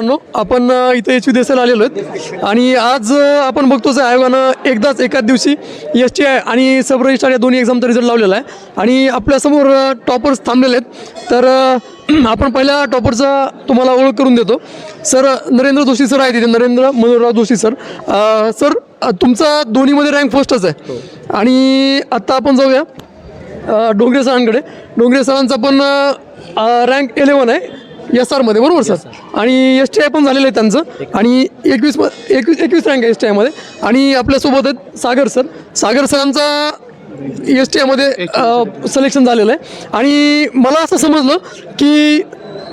मित्रांनो आपण इथे एच देसाईला आलेलो आहेत. आणि आज आपण बघतो जे आयोगानं एकदाच एकाच दिवशी एस टी आय आणि सब रजिस्ट्रार या दोन्ही एक्झामचा रिझल्ट लावलेला आहे. आणि आपल्यासमोर टॉपर्स थांबलेले आहेत. तर आपण पहिल्या टॉपरचा तुम्हाला ओळख करून देतो. सर नरेंद्र जोशी सर आहेत इथे. नरेंद्र मनोहरराव जोशी सर. सर तुमचा दोन्हीमध्ये रँक फर्स्टच आहे. आणि आत्ता आपण जाऊया डोंगरे सरांकडे. डोंगरे सरांचा पण रँक इलेवन आहे. एस आरमध्ये बरोबर सर? आणि एस टी आय पण झालेलं आहे त्यांचं. आणि एकवीस एकवीस एकवीस रँक आहे एस टी आयमध्ये आणि आपल्यासोबत आहेत सागर सर. सागर सरांचा एस टी आयमध्ये सिलेक्शन झालेलं आहे. आणि मला असं समजलं की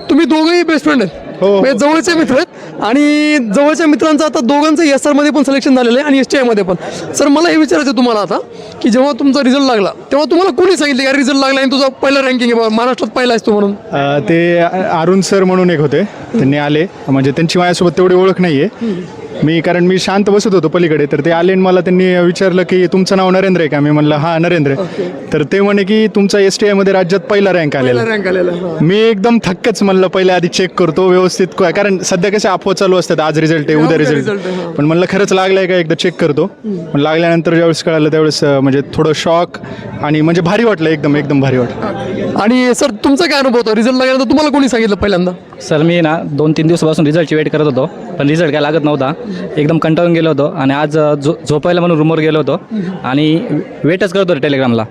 तुम्ही दोघंही बेस्ट फ्रेंड आहेत. म्हणजे जवळचे मित्र आहेत आणि जवळच्या मित्रांचं आता दोघांचं एस आरमध्ये पण सिलेक्शन झालेलं आहे आणि एस टी आयमध्ये पण. सर मला हे विचारायचं आहे तुम्हाला आता की जेव्हा तुमचा रिझल्ट लागला तेव्हा तुम्हाला कोणी सांगितलं की रिझल्ट लागला आणि तुझा पहिला रँकिंग आहे बाबा महाराष्ट्रात पहिला आहेस तू म्हणून? अ, ते अरुण सर म्हणून एक होते. त्यांनी आले. म्हणजे त्यांची माझ्यासोबत तेवढी ओळख नाही आहे मी कारण मी शांत बसत होतो पलीकडे तर ते आले आणि मला त्यांनी विचारलं की तुमचं नाव नरेंद्र आहे का? मी म्हणलं हां नरेंद्र आहे. तर ते म्हणे की तुमचा एस टी आयमध्ये राज्यात पहिला रँक आलेला. रँक आलेला. मी एकदम थक्कच म्हणलं पहिले आधी चेक करतो व्यवस्थित काय- कारण सध्या कसे अफवा चालू असतात आज रिझल्ट आहे उद्या रिझल्ट. पण म्हणलं खरंच लागलंय का? एकदा चेक करतो. पण लागल्यानंतर ज्यावेळेस कळालं त्यावेळेस म्हणजे थोडं शॉक आणि म्हणजे भारी वाटलं एकदम एकदम भारी वाटलं. आणि सर तुमचा काय अनुभव होता? रिझल्ट लागल्यानंतर तुम्हाला कोणी सांगितलं पहिल्यांदा? सर मी ना दोन तीन दिवसापासून रिझल्टची वेट करत होतो पण रिझल्ट काय लागत नव्हता. एकदम कंटाळून गेलो होतो आणि आज अ, झो झोपायला म्हणून रूमवर गेलो होतो आणि वेटच करत होतो टेलिग्रामला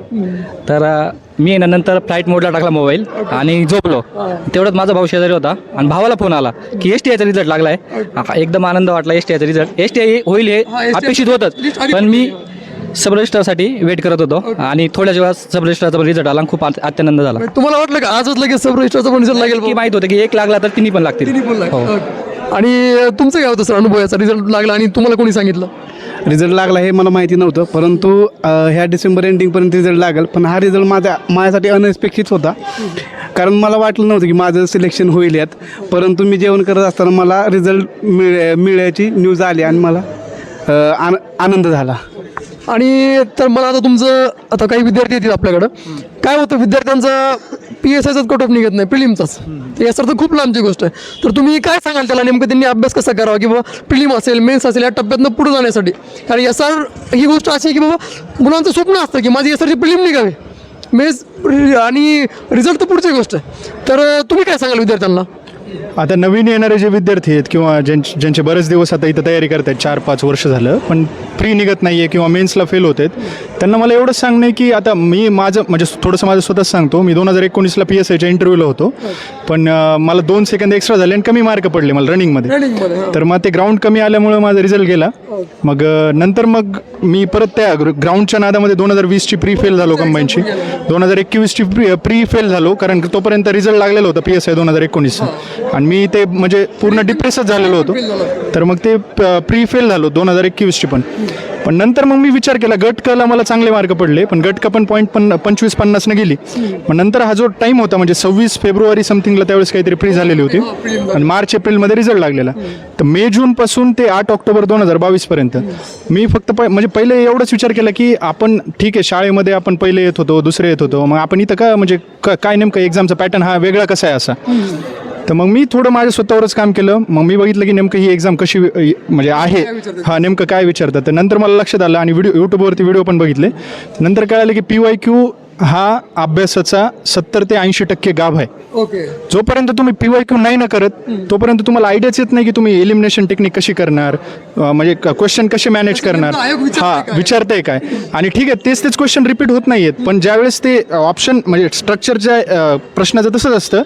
तर अ, मी ना नंतर फ्लाईट मोडला टाकला मोबाईल आणि झोपलो. तेवढ्यात माझा भाऊ शेजारी होता आणि भावाला फोन आला की एस टी आयचा रिझल्ट लागला आहे एकदम आनंद वाटला एस टी आयचा रिझल्ट एस टी आय होईल हे हा, STI अपेक्षित होतंच. पण मी सब रजिस्टरसाठी वेट करत होतो. आणि थोड्याच वेळात सब रजिस्टरचा रिझल्ट आला आणि खूप अत्यानंद झाला. तुम्हाला वाटलं का आजच लगेच सब रजिस्टरचा पण रिझल्ट लागेल की माहीत होतं की एक लागला तर तिन्ही पण लागतील. तिन्ही पण हो. लागेल आणि तुमचं काय होतं सर अनुभव याचा रिझल्ट लागला आणि तुम्हाला कोणी सांगितलं? रिझल्ट लागला हे मला माहिती नव्हतं परंतु अ, ह्या डिसेंबर एंडिंगपर्यंत रिझल्ट लागेल. पण हा रिझल्ट माझ्या माझ्यासाठी अनएक्सपेक्टेड होता. कारण मला वाटलं नव्हतं की माझं सिलेक्शन होईल यात. परंतु मी जेवण करत असताना मला रिझल्ट मिळ मिळायची न्यूज आली आणि मला अ, आन आनंद झाला. आणि तर मला आता तुमचं आता काही विद्यार्थी येतील आपल्याकडं. काय होतं विद्यार्थ्यांचा पी एस आयचाच कट ऑफ निघत नाही प्रिलिमचाच एस तर खूप लांबची गोष्ट आहे. तर तुम्ही काय सांगाल त्याला? नेमकं त्यांनी अभ्यास कसा करावा? की बाबा प्रिलिम असेल मेन्स असेल या टप्प्यातनं पुढे जाण्यासाठी. कारण एस आर ही गोष्ट अशी आहे की बाबा मुलांचं स्वप्न असतं की माझी एस आरची प्रिलिम निघावी. मेन्स आणि रिझल्ट तर पुढची गोष्ट आहे. तर तुम्ही काय सांगाल विद्यार्थ्यांना? आता नवीन येणारे जे विद्यार्थी आहेत किंवा ज्यांचे ज्यांचे बरेच दिवस आता इथं तयारी करत आहेत चार पाच वर्ष झालं पण प्री निघत नाही आहे किंवा मेन्सला फेल होत आहेत त्यांना मला एवढंच सांगणं आहे की आता मी माझं म्हणजे थोडंसं माझं स्वतःच सांगतो. मी दोन हजार एकोणीसला पी एस आयच्या इंटरव्ह्यूला होतो. पण अं, मला दोन सेकंद एक्स्ट्रा झाले आणि कमी मार्क पडले मला रनिंगमध्ये तर मग ते ग्राउंड कमी आल्यामुळं माझा रिझल्ट गेला. मग अं, नंतर मग मी परत त्या ग्राउंडच्या नादामध्ये दोन हजार वीसची प्री फेल झालो कंबाईनची दोन हजार एकवीसची प्री प्री फेल झालो कारण की तोपर्यंत रिझल्ट लागलेला होता पी एस आय दोन हजार एकोणीसचा आणि मी ते म्हणजे पूर्ण डिप्रेसच झालेलो होतो. तर मग ते प्री फेल झालो दोन हजार एकवीसची पण. पण नंतर मग मी विचार केला गट कला मला चांगले मार्क पडले पण गट क पण पॉईंट पण पंचवीस पन्नासनं गेली. मग नंतर हा जो टाईम होता म्हणजे सव्वीस फेब्रुवारी समथिंगला त्यावेळेस काहीतरी फ्री झालेली होती. आणि मार्च एप्रिलमध्ये रिझल्ट लागलेला. तर मे जूनपासून ते आठ ऑक्टोबर दोन हजार बावीसपर्यंत मी फक्त प म्हणजे पहिले एवढंच विचार केला की आपण ठीक आहे शाळेमध्ये आपण पहिले येत होतो दुसरे येत होतो. मग आपण इथं का म्हणजे काय नेमकं एक्झामचा पॅटर्न हा वेगळा कसा आहे असा? तर मग मी थोडं माझ्या स्वतःवरच काम केलं. मग मी बघितलं की नेमकं ही एक्झाम कशी म्हणजे आहे. हा नेमकं काय विचारतात? तर नंतर मला लक्षात आलं आणि व्हिडिओ यूट्यूबवरती व्हिडिओ पण बघितले. नंतर कळालं की पी वाय क्यू हा अभ्यासाचा सत्तर ते ऐंशी टक्के गाभ आहे. ओके. जोपर्यंत तुम्ही पी वाय क्यू नाही ना करत तोपर्यंत तुम्हाला आयडियाच येत नाही की तुम्ही एलिमिनेशन टेक्निक कशी करणार अ, म्हणजे क्वेश्चन कसे मॅनेज करणार. आयोग विचारतंय हा काय? विचारतंय काय. आणि ठीक आहे तेच तेच क्वेश्चन रिपीट होत नाही आहेत पण ज्यावेळेस ते ऑप्शन म्हणजे स्ट्रक्चरच्या प्रश्नाचं तसंच असतं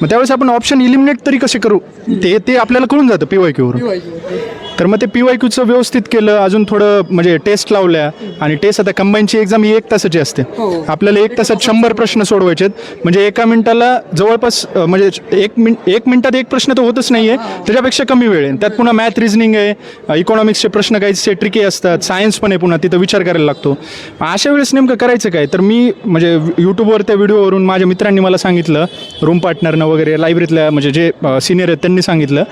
मग त्यावेळेस आपण ऑप्शन इलिमिनेट तरी कसे करू? ते ते आपल्याला कळून जातं पी वाय क्यूवरून तर मग ते पी वाय क्यूचं व्यवस्थित केलं अजून थोडं म्हणजे टेस्ट लावल्या आणि टेस्ट आता कंबाईनची एक्झाम ही एक तासाची असते. आपल्याला एक तासात शंभर प्रश्न सोडवायचे आहेत म्हणजे एका मिनिटाला जवळपास म्हणजे एक मिनिट एक मिनिटात एक प्रश्न तर होतच नाही आहे त्याच्यापेक्षा कमी वेळ आहे. त्यात पुन्हा मॅथ रिझनिंग आहे इकॉनॉमिक्सचे प्रश्न काहीचे ट्रिकी असतात सायन्स पण आहे पुन्हा तिथं विचार करायला लागतो. अशा वेळेस नेमकं करायचं काय? तर मी म्हणजे यूट्यूबवर त्या व्हिडिओवरून माझ्या मित्रांनी मला सांगितलं रूम पार्टनरनं वगैरे लायब्ररीतल्या म्हणजे जे सिनियर आहेत त्यांनी सांगितलं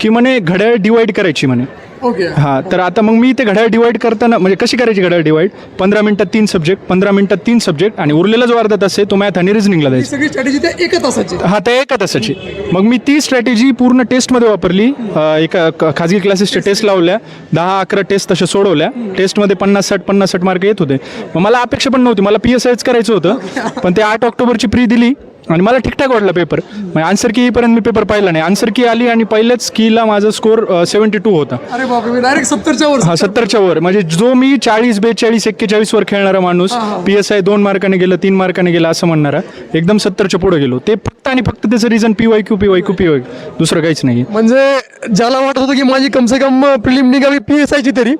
की म्हणे घड्याळ डिवाईड करायची म्हणे. ओके हां तर आता मग मी ते घड्याळ डिवाईड करताना म्हणजे कशी करायची घड्याळ डिवाईड पंधरा मिनिटात तीन सब्जेक्ट पंधरा मिनिटात तीन सब्जेक्ट आणि उरलेला जो अर्धा तास आहे तो मॅथ आणि रिझनिंगला ही द्यायचा. सगळी स्ट्रॅटेजी त्या एका तासाची. हा त्या एका तासाची. मग मी ती स्ट्रॅटेजी पूर्ण टेस्टमध्ये वापरली. अ, एका क- खाजगी क्लासेसच्या टेस्ट लावल्या. दहा अकरा टेस्ट तशा सोडवल्या. टेस्टमध्ये पन्नास साठ पन्नास साठ मार्क येत होते. मग मला अपेक्षा पण नव्हती. मला पी एस आयच करायचं होतं. पण ते आठ ऑक्टोबरची प्री दिली. आणि मला ठीकठाक वाटला पेपर म्हणजे आन्सर की येईपर्यंत मी पेपर पाहिला नाही. आन्सर की आली आणि पहिल्याच कीला माझा स्कोर सेवन्टी टू होता. अरे बापरे डायरेक्ट सत्तरच्या वर. हा सत्तरच्या वर. म्हणजे जो मी चाळीस बेचाळीस एक्केचाळीस वर खेळणारा माणूस पी एस आय दोन मार्काने गेलं तीन मार्काने गेलं असं म्हणणारा एकदम सत्तरच्या पुढे गेलो. ते फक्त आणि फक्त त्याचं reason P Y Q P Y Q P Y दुसरं काहीच नाही म्हणजे ज्याला वाटत होतं की माझी कमसे कम प्रिलिम निघावी पी एस आयची तरी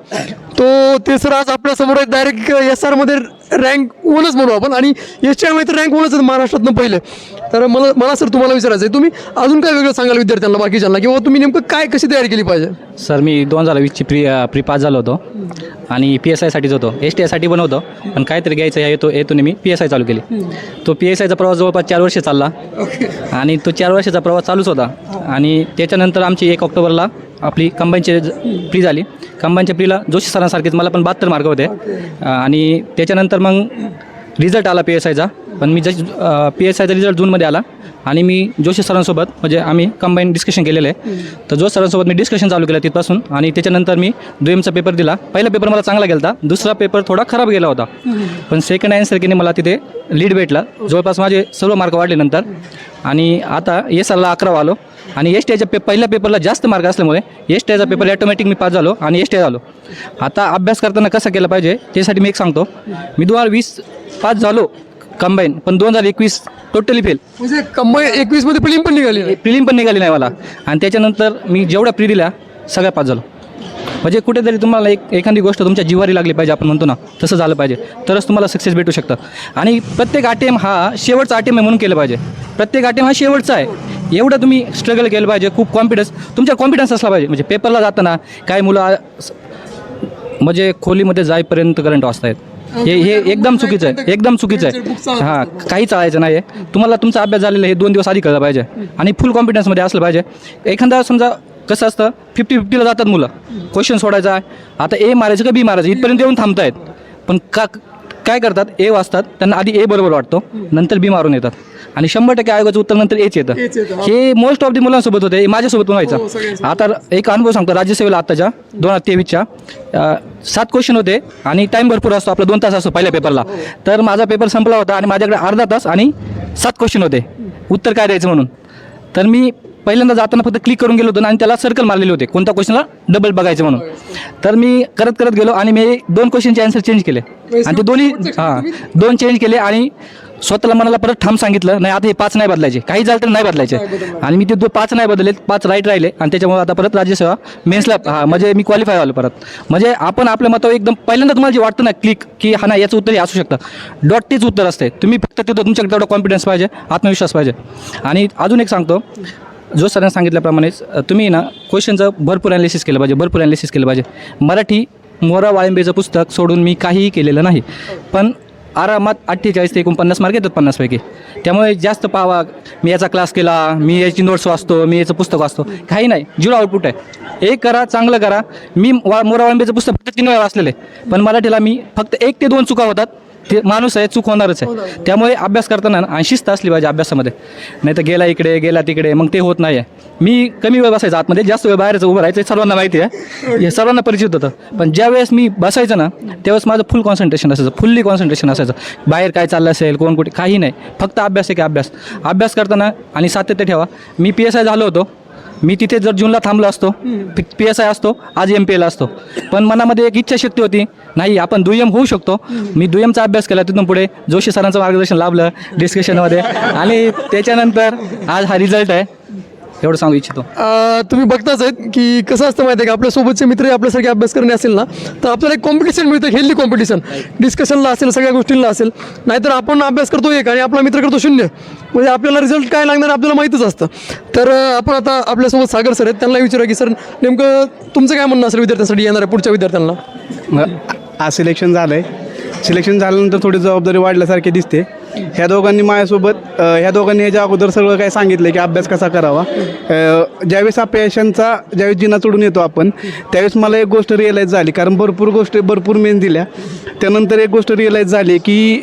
तो ते सर आज आपल्यासमोर डायरेक्ट एस आरमध्ये रँक ओनच म्हणू आपण. आणि एस टी आयमध्ये तर रँक ओनच आहेत महाराष्ट्रातनं पहिले. तर मला मला सर तुम्हाला विचारायचं आहे तुम्ही अजून काय वेगळं सांगाल विद्यार्थ्यांना बाकीच्यांना? किंवा तुम्ही नेमकं काय कशी तयारी केली पाहिजे? सर मी दोन हजार वीसची प्री प्री पास झालो होतो. आणि पी एस आयसाठीच होतो. एस टी आयसाठी पण होतो. पण काहीतरी घ्यायचं या येतो येतो मी. पी एस आय चालू केली. तो पी एस आयचा प्रवास जवळपास चार वर्ष चालला. आणि तो चार वर्षाचा प्रवास चालूच होता. आणि त्याच्यानंतर आमची एक ऑक्टोबरला आपली कंबाईनची प्री झाली. कंबाईनच्या प्रीला जोशी सरांसारखेच मला पण बहात्तर मार्क होते. आणि त्याच्यानंतर मग रिझल्ट आला पी एस आयचा पण मी जस्ट पी एस आयचा रिझल्ट जूनमध्ये आला आणि मी जोशी सरांसोबत म्हणजे आम्ही कंबाईन डिस्कशन केलेलं. आहे तर जोश सरांसोबत मी डिस्कशन चालू केलं तिथपासून आणि त्याच्यानंतर मी दुएमचा पेपर दिला. पहिला पेपर मला चांगला गेला होता दुसरा पेपर थोडा खराब गेला होता. पण सेकंड अँड मला तिथे लीड भेटला. जवळपास माझे सर्व मार्क वाढले नंतर. आणि आता एस आरला अकरावा आलो. आणि एस टीच्या पे पहिल्या पेपरला जास्त मार्क असल्यामुळे एस टीचा पेपर ॲटोमॅटिक मी पास झालो आणि एस टी झालो. आता अभ्यास करताना कसा केला पाहिजे त्यासाठी मी एक सांगतो. मी दोन हजार वीस पास झालो. कंबाईन पण दोन हजार एकवीस टोटली फेल म्हणजे कंबाई एकवीसमध्ये प्रिलिम पण निघाली नाही. प्रिलिम पण निघाली नाही मला. आणि त्याच्यानंतर मी जेवढ्या प्री दिल्या सगळ्या पास झालो. म्हणजे कुठेतरी तुम्हाला एक एखादी गोष्ट तुमच्या जिवारी लागली पाहिजे आपण म्हणतो ना तसं झालं पाहिजे. तरच तुम्हाला सक्सेस भेटू शकतं. आणि प्रत्येक आटेम हा शेवटचा आटेम आहे म्हणून केलं पाहिजे. प्रत्येक आटेम हा शेवटचा आहे. एवढं तुम्ही स्ट्रगल केलं पाहिजे खूप कॉन्फिडन्स तुमच्या कॉन्फिडन्स असला पाहिजे. म्हणजे पेपरला जाताना काय मुलं आ- म्हणजे खोलीमध्ये जाईपर्यंत करंट वाचतायत. हे हे एकदम चुकीचं आहे. एकदम चुकीचं आहे. हां काही चालायचं नाही आहे तुम्हाला तुमचा अभ्यास झालेला हे दोन दिवस आधी कळलं पाहिजे. आणि फुल कॉन्फिडन्समध्ये असलं पाहिजे. एखादा समजा कसं असतं फिफ्टी फिफ्टीला जातात मुलं. क्वेश्चन सोडायचा. आहे आता ए मारायचं का बी मारायचं? इथपर्यंत येऊन थांबतायत. पण का काय करतात? ए वाचतात. त्यांना आधी ए बरोबर वाटतो. नंतर बी मारून येतात. आणि शंभर टक्के आयोगाचं उत्तर नंतर एच येतं. हा. हे मोस्ट ऑफ दी मुलांसोबत होते. हे माझ्यासोबत पण हो, व्हायचं सगळ्यांसोबत. आता एक अनुभव सांगतो. राज्यसेवेला आत्ताच्या दोन हजार तेवीसच्या. सात क्वेश्चन होते आणि टाईम भरपूर असतो. आपला दोन तास असतो पहिल्या पेपरला तर माझा पेपर संपला होता आणि माझ्याकडे अर्धा तास आणि सात क्वेश्चन होते. उत्तर काय द्यायचं म्हणून? तर मी पहिल्यांदा जाताना फक्त क्लिक करून गेलो होतो आणि त्याला सर्कल मारलेले होते. कोणत्या क्वेश्चनला डबल बघायचं म्हणून. तर मी करत करत गेलो आणि मी दोन क्वेश्चनचे आन्सर चेंज केले. आणि ते दोन्ही हां दोन चेंज केले आणि स्वतःला मनाला परत ठाम सांगितलं. नाही आता हे पाच नाही बदलायचे. काही झालं तर नाही बदलायचे. आणि मी ते दो पाच नाही बदलले पाच राईट राहिले. आणि त्याच्यामुळे आता परत राज्यसेवा मेन्सला हा म्हणजे मी क्वालिफाय झालो परत. म्हणजे आपण आपल्या मतावर एकदम पहिल्यांदा तुम्हाला जे वाटतं ना क्लिक की हा ना याचं उत्तर हे असू शकतं. डॉट तेच उत्तर असते. तुम्ही फक्त तिथं तुमच्याकडे तेवढा कॉन्फिडन्स पाहिजे आत्मविश्वास पाहिजे. आणि अजून एक सांगतो. जो सरांनी सांगितल्याप्रमाणेच तुम्ही ना क्वेश्चनचं भरपूर ॲनालिसिस केलं पाहिजे भरपूर ॲनालिसिस केलं पाहिजे. मराठी मोरा वाळिंबेचं पुस्तक सोडून मी काहीही केलेलं नाही. पण आरामात अठ्ठेचाळीस ते एकोणपन्नास मार्क येतात पन्नासपैकी त्यामुळे जास्त पावा मी याचा क्लास केला मी याची नोट्स वाचतो मी याचं पुस्तक वाचतो काही नाही. झिरो आउटपुट आहे. एक करा चांगलं करा. मी वा मोरा वाळिंबेचं पुस्तक फक्त तीन वेळा वाचलेलं आहे. पण मराठीला मी फक्त एक ते दोन चुका होतात. ते माणूस आहे चूक होणारच आहे. त्यामुळे अभ्यास करताना शिस्त असली पाहिजे अभ्यासामध्ये. नाही तर गेला इकडे गेला तिकडे मग ते होत नाही आहे मी कमी वेळ बसायचा आतमध्ये जास्त वेळ बाहेरचं उभं राहायचं सर्वांना माहिती आहे. हे सर्वांना परिचित होतं. पण ज्या वेळेस मी बसायचं ना त्यावेळेस माझं फुल कॉन्सन्ट्रेशन असायचं फुल्ली कॉन्सन्ट्रेशन असायचं. बाहेर काय चाललं असेल कोण कुठे काही नाही. फक्त अभ्यास आहे की अभ्यास. अभ्यास करताना आणि सातत्य ठेवा. मी पी एस आय झालो होतो. मी तिथे जर जूनला थांबलो असतो पी एस आय असतो आज एम पी एला असतो. पण मनामध्ये एक इच्छाशक्ती होती नाही आपण दुय्यम होऊ शकतो. मी दुय्यमचा अभ्यास केला तिथून पुढे. जोशी सरांचं मार्गदर्शन लाभलं डिस्कशनमध्ये आणि त्याच्यानंतर आज हा रिझल्ट आहे. एवढं सांगू इच्छितो. अं, तुम्ही बघताच आहेत की कसं असतं माहिती आहे का आपल्यासोबतचे मित्र आपल्यासारखे अभ्यास करणे असेल ना तर आपल्याला एक कॉम्पिटिशन मिळतं हेल्दी कॉम्पिटिशन डिस्कशनला असेल सगळ्या गोष्टींना असेल. नाहीतर आपण अभ्यास करतो एक आणि आपला मित्र करतो शून्य. म्हणजे आपल्याला रिझल्ट काय लागणार आपल्याला माहीतच असतं. तर अं, आपण आता आपल्यासोबत सागर सर आहेत. त्यांना विचारूया की सर नेमकं तुमचं काय म्हणणं असेल विद्यार्थ्यांसाठी येणाऱ्या पुढच्या विद्यार्थ्यांना? आज सिलेक्शन झालं आहे सिलेक्शन झाल्यानंतर थोडी जबाबदारी वाढल्यासारखी दिसते. ह्या दोघांनी माझ्यासोबत ह्या दोघांनी याच्या अगोदर सगळं काय सांगितलं की अभ्यास कसा करावा. ज्यावेळेस अपयशांचा ज्यावेळेस जिना चढून येतो आपण त्यावेळेस मला एक गोष्ट रिअलाईज झाली. कारण भरपूर गोष्टी भरपूर मेन दिल्या. त्यानंतर एक गोष्ट रिअलाईज झाली की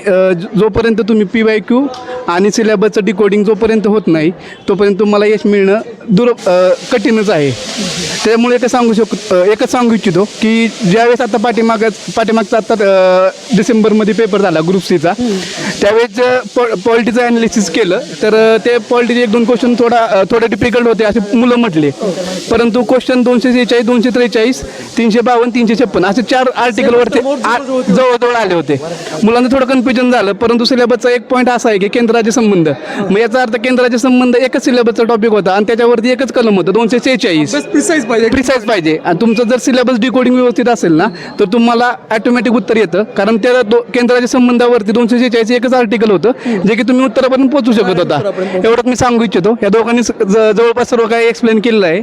जोपर्यंत तुम्ही पी वाय क्यू आणि सिलेबसचं डिकोडिंग जोपर्यंत होत नाही तोपर्यंत तुम्हाला यश मिळणं दुर कठीणच आहे. त्यामुळे एकच सांगू शक एकच सांगू इच्छितो की ज्यावेळेस आता पाठीमाग पाठीमागचा आता डिसेंबरमध्ये पेपर झाला ग्रुप सीचा त्यावेळेस पॉ पॉलिटीचं ॲनालिसिस केलं तर ते पॉलिटीचे एक दोन क्वेश्चन थोडा थोडे डिफिकल्ट होते असे मुलं म्हटले. परंतु क्वेश्चन दोनशे सेहेचाळीस दोनशे त्रेचाळीस तीनशे बावन्न तीनशे छप्पन असे चार आर्टिकलवरती जवळजवळ आले होते. मुलांना थोडं कन्फ्युजन झालं परंतु सिलेबसचा एक पॉईंट असा आहे की केंद्राचे संबंध. मग याचा अर्थ केंद्राचे संबंध एकच सिलेबसचा टॉपिक होता आणि त्याच्यावरती एकच कलम होतं दोनशे सेहेचाळीस. प्रिसाईज पाहिजे. प्रिसाईज पाहिजे. आणि तुमचं जर सिलेबस डिकोडिंग व्यवस्थित असेल ना तर तुम्हाला ऑटोमॅटिक उत्तर येतं. कारण त्या केंद्राच्या संबंधावरती दोनशे शेहेचाळीस एकच आर्टिकल होतं जे की तुम्ही उत्तरापर्यंत पोहोचू शकत होता. एवढंच मी सांगू इच्छितो. या दोघांनी जवळपास सर्व काही एक्सप्लेन केलेलं आहे.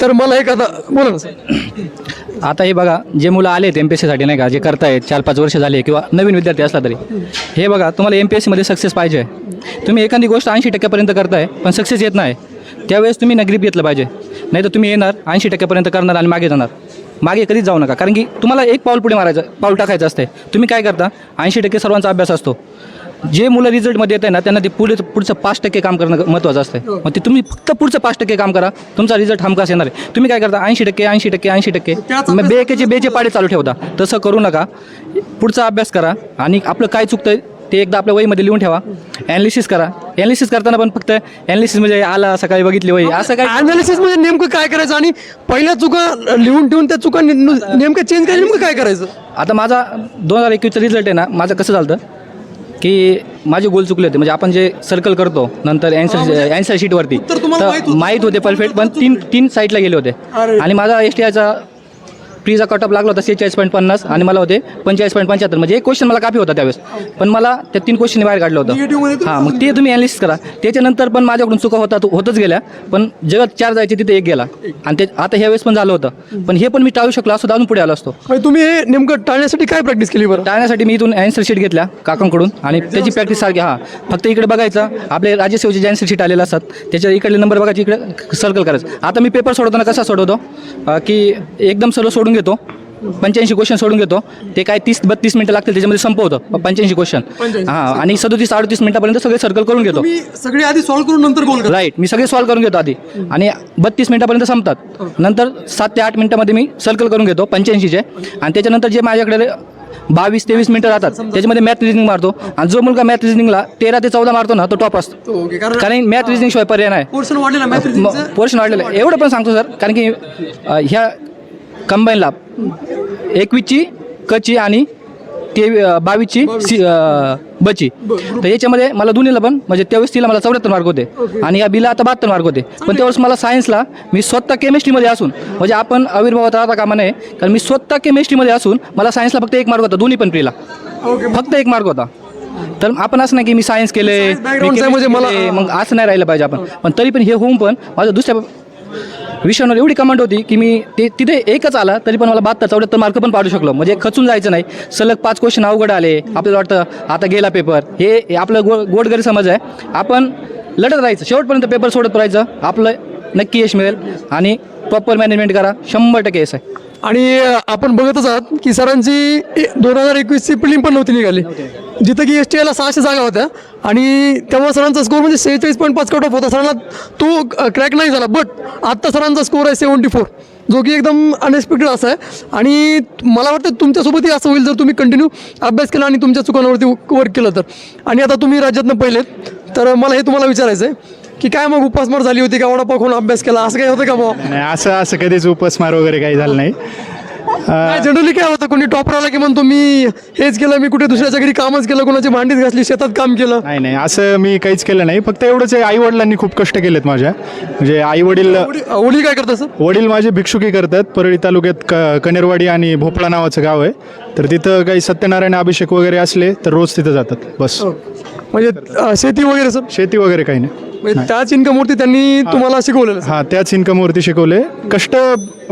तर मला एक आता बोला ना सर आता हे बघा जे मुलं आलेत एम पी एस सीसाठी नाही का जे करतायत चार पाच वर्ष झाले किंवा नवीन विद्यार्थी असला तरी. हे बघा तुम्हाला एम पी एस सीमध्ये सक्सेस पाहिजे तुम्ही एखादी गोष्ट ऐंशी टक्क्यापर्यंत करताय पण सक्सेस येत नाही. त्यावेळेस तुम्ही नगरीप घेतलं पाहिजे. नाही तर तुम्ही येणार ऐंशी टक्क्यापर्यंत करणार आणि मागे जाणार. मागे कधीच जाऊ नका. कारण की तुम्हाला एक पाऊल पुढे मारायचं पाऊल टाकायचं असते तुम्ही काय करता ऐंशी टक्के सर्वांचा अभ्यास असतो. जे मुलं रिझल्टमध्ये येत आहे ना त्यांना ते पुढे पुढचं पाच टक्के काम करणं महत्त्वाचं असतं मग ते तुम्ही फक्त पुढचं पाच टक्के काम करा तुमचा रिझल्ट हमखास येणार आहे. तुम्ही काय करता ऐंशी टक्के ऐंशी टक्के ऐंशी टक्के. मग बेकेचे बेचे पाडे चालू ठेवता. तसं करू नका. पुढचा अभ्यास करा आणि आपलं काय चुकतंय ते एकदा आपल्या वहीमध्ये लिहून ठेवा. ॲनालिसिस करा. ॲनालिसिस करताना पण फक्त ॲनालिसिस म्हणजे आला सकाळी बघितली वही. असं काय अनालिसिस म्हणजे नेमकं काय करायचं आणि पहिल्या चुका लिहून ठेवून त्या चुका ने- नेमकं चेंज करायचं नेमकं काय करायचं? आता माझा दोन हजार एकवीसचा रिझल्ट आहे ना माझं कसं झालं की माझे गोल चुकले होते म्हणजे आपण जे सर्कल करतो नंतर ॲन्सर ॲन्सर शीटवरती तर होतं. माहीत होते परफेक्ट पण तीन तीन साईडला गेले होते. आणि माझा एस टी आयचा प्रीचा कट ऑफ लागला होता सेहेचाळीस पॉईंट पन्नास आणि मला होते पंचेचाळीस पॉईंट पंच्याहत्तर. म्हणजे एक क्वेश्चन मला काफी होता त्यावेळेस. पण मला त्या तीन क्वेश्चन बाहेर काढलं होतं. हां मग ते तुम्ही ॲनालिसिस करा. त्याच्यानंतर पण माझ्याकडून चुका होता होतच गेल्या. पण जगात चार जायचे तिथे एक गेला. आणि ते आता ह्यावेळेस पण झालं होतं. पण हे पण मी टाळू शकलो असं अजून पुढे आलो असतो. तुम्ही हे नेमकं टाळण्यासाठी काय प्रॅक्टिस केली बरं? टाळण्यासाठी मी इथून ॲन्सर शीट घेतल्या काकांकडून. आणि त्याची प्रॅक्टिस सारखी हां. फक्त इकडे बघायचं. आपले राज्यसेवेचे जे ॲन्सर शीट आलेले असतात त्याच्या इकडले नंबर बघायचे इकडे सर्कल करायचं. आता मी पेपर सोडवताना कसा सोडवतो? की एकदम सर्व सोडून घेतो. पंच्याऐंशी क्वेश्चन सोडून घेतो. ते काय तीस बत्तीस मिनटं लागतील त्याच्यामध्ये संपवतं. पंच्याऐंशी क्वेश्चन हां आणि सदोतीस अडतीस मिनिटापर्यंत सगळे सर्कल करून घेतो. सगळे आधी सॉल्व्ह करून नंतर राईट मी सगळे सॉल्व्ह करून घेतो आधी. आणि बत्तीस मिनिटापर्यंत संपतात. नंतर सात ते आठ मिनिटामध्ये मी सर्कल करून घेतो पंच्याऐंशीचे. आणि त्याच्यानंतर जे माझ्याकडे बावीस तेवीस मिनिटं राहतात त्याच्यामध्ये मॅथ रिजनिंग मारतो. आणि जो मुलगा मॅथ रिजनिंगला तेरा ते चौदा मारतो ना तो टॉप असतो. कारण मॅथ रिजनिंग शिवाय पर्याय नाही. पोर्शन वाढलेला आहे एवढं पण सांगतो सर कारण की अ, ह्या कंबाईनला. एकवीसची कची आणि ते बावीसची सी बची. तर याच्यामध्ये मला दोन्हीला पण म्हणजे त्यावेळेस तिला मला चौऱ्याहत्तर मार्क होते. आणि या बिला आता बहात्तर मार्क होते. पण त्यावेळेस मला सायन्सला मी स्वतः केमिस्ट्रीमध्ये असून म्हणजे आपण आविर्भावात राहता कामा नये कारण मी स्वतः केमिस्ट्रीमध्ये असून मला सायन्सला फक्त एक मार्क होता दोन्ही पण प्रीला फक्त एक मार्क होता. तर आपण असं नाही की मी सायन्स केले म्हणजे मला- मग असं नाही राहिलं पाहिजे आपण. पण तरी पण हे होऊन पण माझं दुसऱ्या विषयावर एवढी कमांड होती की मी ते तिथे एकच आला तरी पण मला बहात्तर चौऱ्याहत्तर मार्क पण पाडू शकलो. म्हणजे खचून जायचं नाही. सलग पाच क्वेश्चन अवघड आले. आपल्याला वाटतं आता गेला पेपर हे हे आपलं गो गोड गैरसमज आहे. आपण लढत राहायचं. शेवटपर्यंत पेपर सोडत राहायचं. आपलं नक्की यश मिळेल. आणि प्रॉपर मॅनेजमेंट करा. शंभर टक्के यश आहे. आणि आपण बघतच आहात की सरांची दोन हजार एकवीसची प्रिलिम पण नव्हती निघाली. जिथं की एस टी आयला सहाशे जागा होत्या. आणि तेव्हा सरांचा स्कोर म्हणजे सेहेचाळीस पॉईंट पाच कट ऑफ होता. सरांना तो क्रॅक नाही झाला. बट आत्ता सरांचा स्कोर आहे सेवन्टी फोर जो की एकदम अनएक्सपेक्टेड असा आहे. आणि मला वाटतं तुमच्यासोबतही असं होईल जर तुम्ही कंटिन्यू अभ्यास केला आणि तुमच्या चुकांवरती वर्क केलं तर. आणि आता तुम्ही राज्यातनं पहिलेत तर मला हे तुम्हाला विचारायचं आहे की काय मग उपासमार झाली होती का? वडापाव खाऊन अभ्यास केला? असं काय होतं का मग नाही असं असं कधीच उपस्मार वगैरे काही झालं नाही. जनरली काय होतं? कोणी टॉपर आला की म्हणतो मी हेच केलं मी कुठे दुसऱ्याच्या घरी कामच केलं कोणाची भांडीच घासली शेतात काम केलं. नाही नाही असं मी काहीच केलं नाही. फक्त एवढंच आई वडिलांनी खूप कष्ट केलेत माझ्या. म्हणजे आई वडील वडील काय करतात सर वडील माझे भिक्षुकी करतात परळी तालुक्यात क कनेरवाडी आणि भोपळा नावाचं गाव आहे. तर तिथं काही सत्यनारायण अभिषेक वगैरे असले तर रोज तिथं जातात बस. म्हणजे अं, शेती वगैरे सर शेती वगैरे काही नाही. म्हणजे त्याच इन्कमवरती त्यांनी तुम्हाला शिकवलेलं आहे. हां त्याच इन्कमवरती शिकवले. कष्ट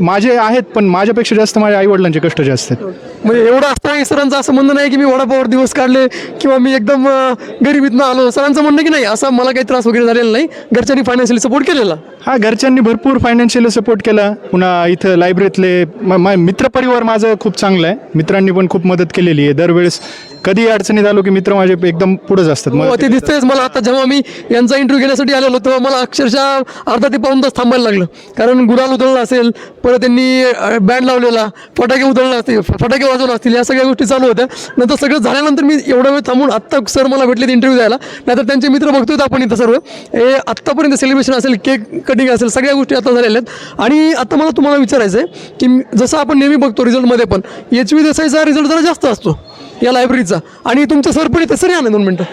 माझे आहेत पण माझ्यापेक्षा जास्त माझ्या आईवडिलांचे कष्ट जास्त आहेत. म्हणजे एवढं असताना सरांचं असं म्हणणं नाही की मी वडापावर दिवस काढले किंवा मी एकदम अं, गरिबीतनं आलो. सरांचं म्हणणं की नाही असा मला काही त्रास वगैरे झालेला नाही. घरच्यांनी फायनान्शियली सपोर्ट केलेला. हा घरच्यांनी भरपूर फायनान्शियल सपोर्ट केला. पुन्हा इथं लायब्ररीतले म- मा- मित्रपरिवार माझं खूप चांगलं आहे. मित्रांनी पण खूप मदत केलेली आहे. दरवेळेस कधी अडचणीत आलो की मित्र माझे एकदम पुढेच असतात. हो मदत ते दिसतंयच मला आता जेव्हा मी यांचा इंटरव्ह्यू घेण्यासाठी आलेलो तेव्हा मला अक्षरशः अर्धा ते पाऊन तास थांबायला लागलं. कारण गुलाल उधळला असेल परत त्यांनी बँड लावलेला फटाके उधळले असतील फटाके वाजवले असतील या सगळ्या गोष्टी चालू होत्या. नंतर सगळं झाल्यानंतर मी एवढा वेळ थांबून आत्ता सर मला भेटले इंटरव्ह्यू द्यायला. नाहीतर त्यांचे मित्र बघतोय आपण इथं सर्व. हे आत्तापर्यंत सेलिब्रेशन असेल केक कटिंग असेल सगळ्या गोष्टी आता झालेल्या आहेत. आणि आता मला तुम्हाला विचारायचं आहे की जसं आपण नेहमी बघतो रिझल्टमध्ये पण एच व्ही देसाईचा रिझल्ट जरा जास्त असतो. या लायब्ररीचा आणि तुमचं सर पण इथं. सर या ना दोन मिनटं.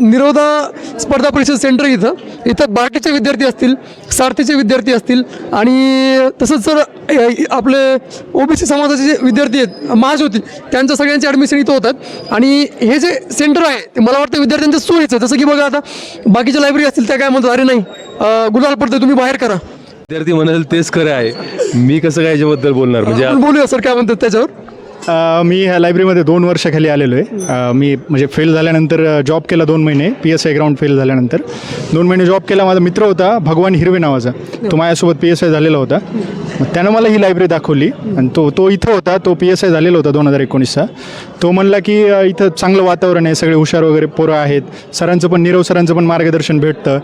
निरोधा स्पर्धा परिषद सेंटर इथं. इथं बार्टीचे विद्यार्थी असतील सारथीचे विद्यार्थी असतील आणि तसंच सर आपले ओबीसी समाजाचे जे विद्यार्थी आहेत महाज होतील त्यांच्या सगळ्यांचे ॲडमिशन इथं होतात. आणि हे जे सेंटर आहे ते मला वाटतं विद्यार्थ्यांच्या सोयीचं जसं की बघा आता बाकीच्या लायब्ररी असतील त्या काय म्हणतात अरे नाही गुलाल पडते तुम्ही बाहेर करा. विद्यार्थी म्हणाल तेच खरं आहे. मी कसं काय याच्याबद्दल बोलणार? म्हणजे बोलूया सर काय म्हणतात त्याच्यावर? अ, मी ह्या लायब्ररीमध्ये दोन वर्षाखाली आलेलो आहे. अ, मी म्हणजे फेल झाल्यानंतर जॉब केला दोन महिने. P S I ground fail झाल्यानंतर. दोन महिने जॉब केला माझा मित्र होता भगवान हिरवे नावाचा. तो माझ्यासोबत पी एस आय झालेला होता. मग त्यानं मला ही लायब्ररी दाखवली. आणि तो तो इथं होता तो पी एस आय झालेला होता दोन हजार एकोणीसचा. तो म्हणला की अ, इथं चांगलं वातावरण आहे सगळे हुशार वगैरे पोरं आहेत. सरांचं पण नीरव सरांचं पण मार्गदर्शन भेटतं.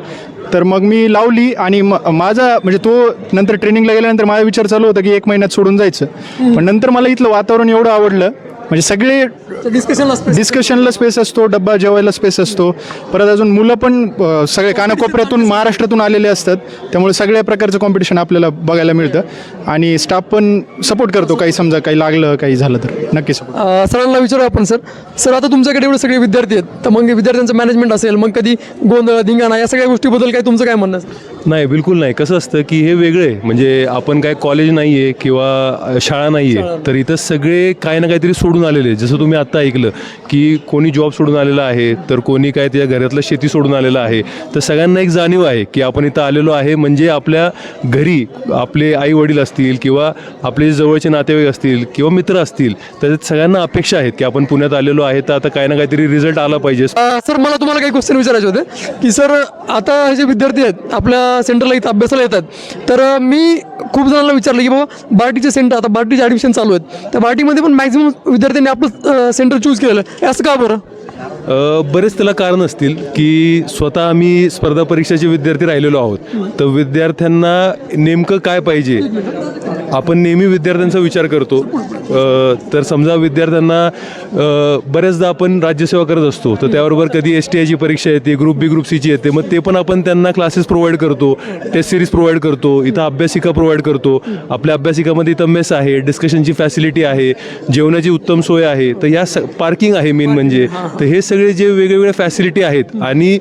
तर मग मी लावली आणि म माझा म्हणजे तो नंतर ट्रेनिंगला गेल्यानंतर माझा विचार चालू होता की एक महिन्यात सोडून जायचं. पण नंतर मला इथलं वातावरण एवढं आवडलं म्हणजे सगळे डिस्कशनला डिस्कशनला स्पेस असतो डब्बा जेवायला स्पेस असतो. परत अजून मुलं पण सगळे कानाकोपऱ्यातून महाराष्ट्रातून आलेले असतात. त्यामुळे सगळ्या प्रकारचं कॉम्पिटिशन आपल्याला बघायला मिळतं. आणि स्टाफ पण सपोर्ट करतो काही समजा काही लागलं काही झालं तर. नक्की सपोर्ट अ, सरांना विचारू आपण सर. सर आता तुमच्याकडे एवढे सगळे विद्यार्थी आहेत. तर मग विद्यार्थ्यांचं मॅनेजमेंट असेल मग कधी गोंधळ धिंगाणा या सगळ्या गोष्टीबद्दल काय तुमचं काय म्हणणं आहे? नाही बिलकुल नाही. कसं असतं की हे वेगळे म्हणजे आपण काय कॉलेज नाही आहे किंवा शाळा नाही. आहे तर इथं सगळे काही ना काहीतरी सोडून आलेले जसं तुम्ही आत्ता ऐकलं की कोणी जॉब सोडून आलेला आहे तर कोणी काय त्याच्या घरातलं शेती सोडून आलेलं आहे. तर सगळ्यांना एक जाणीव आहे की आपण इथं आलेलो आहे म्हणजे आपल्या घरी आपले आई वडील असतील किंवा आपले जवळचे नातेवाईक असतील किंवा मित्र असतील तर सगळ्यांना अपेक्षा आहेत की आपण पुण्यात आलेलो आहे तर आता काही ना काहीतरी रिझल्ट आला पाहिजे. सर मला तुम्हाला काही क्वेश्चन विचारायचे होते. की सर आता हे जे विद्यार्थी आहेत आपल्या सेंटरला इथं अभ्यासाला येतात. तर मी खूप जणांना विचारलं की बाबा बार्टीचे सेंटर आता बार्टीचे ॲडमिशन चालू आहेत. त्या बार्टीमध्ये पण मॅक्झिमम विद्यार्थ्यांनी आपलं सेंटर चूज केलेलं आहे. असं का बरं? बरेच त्याला कारण असतील की स्वतः आम्ही स्पर्धा परीक्षेचे विद्यार्थी राहिलेलो आहोत. तर विद्यार्थ्यांना नेमकं काय पाहिजे? आपण नेहमी विद्यार्थ्यांचा विचार करतो. तर समजा विद्यार्थ्यांना बऱ्याचदा आपण राज्यसेवा करत असतो तर त्याबरोबर कधी एस टी आयची परीक्षा येते ग्रुप बी ग्रुप सीची येते मग ते पण आपण त्यांना क्लासेस प्रोव्हाइड करतो टेस्ट सिरीज प्रोव्हाइड करतो इथं अभ्यासिका प्रोव्हाइड करतो. आपल्या अभ्यासिकामध्ये इथं मेस आहे डिस्कशनची फॅसिलिटी आहे जेवणाची उत्तम सोय आहे तर या स पार्किंग आहे मेन म्हणजे. तर हे सगळे जे वेगवेगळ्या फॅसिलिटी आहेत आणि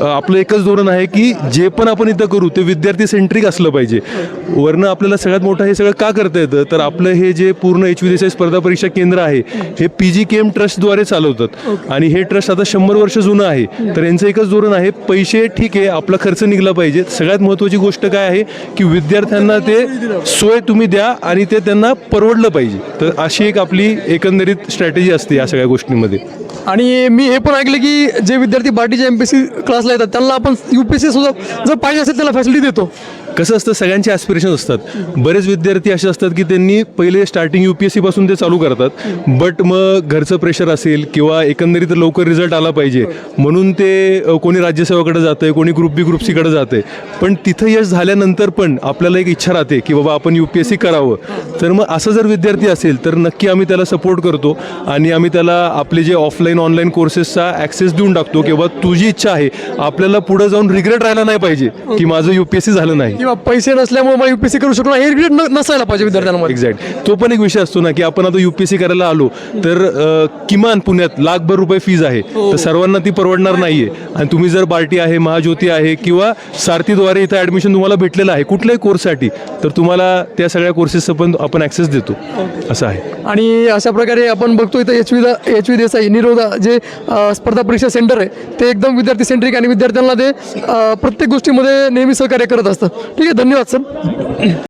आपलं एकच धोरण आहे की जे पण आपण इथं करू ते विद्यार्थी सेंट्रिक असलं पाहिजे. वरनं आपल्याला सगळ्यात मोठं हे सगळं का करता येतं? तर आपलं हे जे पूर्ण एच व्ही देसाई स्पर्धा परीक्षा केंद्र आहे. हे पी जी के एम ट्रस्टद्वारे चालवतात. आणि हे ट्रस्ट आता शंभर वर्ष जुनं आहे. तर यांचं एकच धोरण आहे पैसे ठीक आहे आपला खर्च निघला पाहिजे. सगळ्यात महत्त्वाची गोष्ट काय आहे की विद्यार्थ्यांना ते सोय तुम्ही द्या आणि ते त्यांना परवडलं पाहिजे. तर अशी एक आपली एकंदरीत स्ट्रॅटेजी असते या सगळ्या गोष्टींमध्ये. आणि मी हे पण ऐकलं की जे विद्यार्थी बार्टीच्या एम पी सी क्लासला येतात त्यांना आपण यू पी एस सी सुद्धा जर पाहिजे असेल त्याला फॅसिलिटी देतो. कसं असतं सगळ्यांचे ॲस्पिरेशन असतात. बरेच विद्यार्थी असे असतात की त्यांनी पहिले स्टार्टिंग यू पी एस सीपासून ते चालू करतात. बट मग घरचं प्रेशर असेल किंवा एकंदरीत लवकर रिझल्ट आला पाहिजे. म्हणून ते कोणी राज्यसेवाकडे जातं आहे कोणी ग्रुप बी ग्रुप सीकडे जातं आहे पण तिथं यश झाल्यानंतर पण आपल्याला एक इच्छा राहते की बाबा आपण यू पी एस सी करावं. तर मग असं जर विद्यार्थी असेल तर नक्की आम्ही त्याला सपोर्ट करतो. आणि आम्ही त्याला आपले जे ऑफलाईन ऑनलाईन कोर्सेसचा ॲक्सेस देऊन टाकतो की बाबा तुझी इच्छा आहे. आपल्याला पुढे जाऊन रिग्रेट राहायला नाही पाहिजे की माझं यू पी एस सी झालं नाही. पैसे नसल्यामुळे मला युपीएससी करू नाही, हे रिग्रेट नसायला पाहिजे विद्यार्थ्यांमध्ये. एक्झॅक्ट तो पण एक विषय असतो ना की आपण आता युपीएससी करायला आलो तर अ, किमान पुण्यात लाखभर रुपये फीज आहे. तर सर्वांना ती परवडणार नाहीये. आणि तुम्ही जर बार्टी आहे महाज्योती आहे किंवा सारथीद्वारे इथं ॲडमिशन तुम्हाला भेटलेलं आहे कुठल्याही कोर्ससाठी तर तुम्हाला त्या सगळ्या कोर्सेसचं पण आपण ॲक्सेस देतो. असं आहे. आणि अशा प्रकारे आपण बघतो इथं H V H V Desai निरोधा जे अ, स्पर्धा परीक्षा सेंटर आहे ते एकदम विद्यार्थी सेंट्रिक आणि विद्यार्थ्यांना ते अ, प्रत्येक गोष्टीमध्ये नेहमी सहकार्य करत असतं. ठीक आहे धन्यवाद सर.